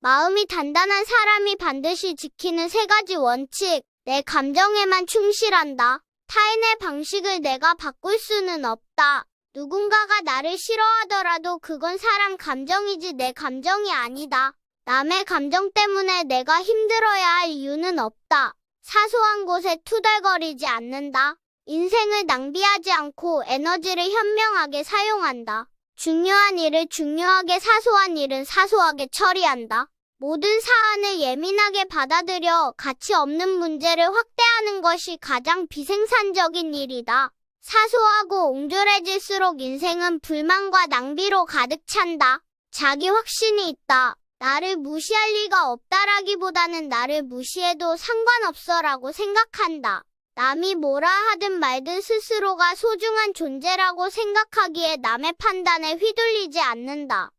마음이 단단한 사람이 반드시 지키는 세 가지 원칙. 내 감정에만 충실한다. 타인의 방식을 내가 바꿀 수는 없다. 누군가가 나를 싫어하더라도 그건 사람 감정이지 내 감정이 아니다. 남의 감정 때문에 내가 힘들어야 할 이유는 없다. 사소한 곳에 투덜거리지 않는다. 인생을 낭비하지 않고 에너지를 현명하게 사용한다. 중요한 일을 중요하게 사소한 일은 사소하게 처리한다. 모든 사안을 예민하게 받아들여 가치 없는 문제를 확대하는 것이 가장 비생산적인 일이다. 사소하고 옹졸해질수록 인생은 불만과 낭비로 가득 찬다. 자기 확신이 있다. 나를 무시할 리가 없다라기보다는 나를 무시해도 상관없어라고 생각한다. 남이 뭐라 하든 말든 스스로가 소중한 존재라고 생각하기에 남의 판단에 휘둘리지 않는다.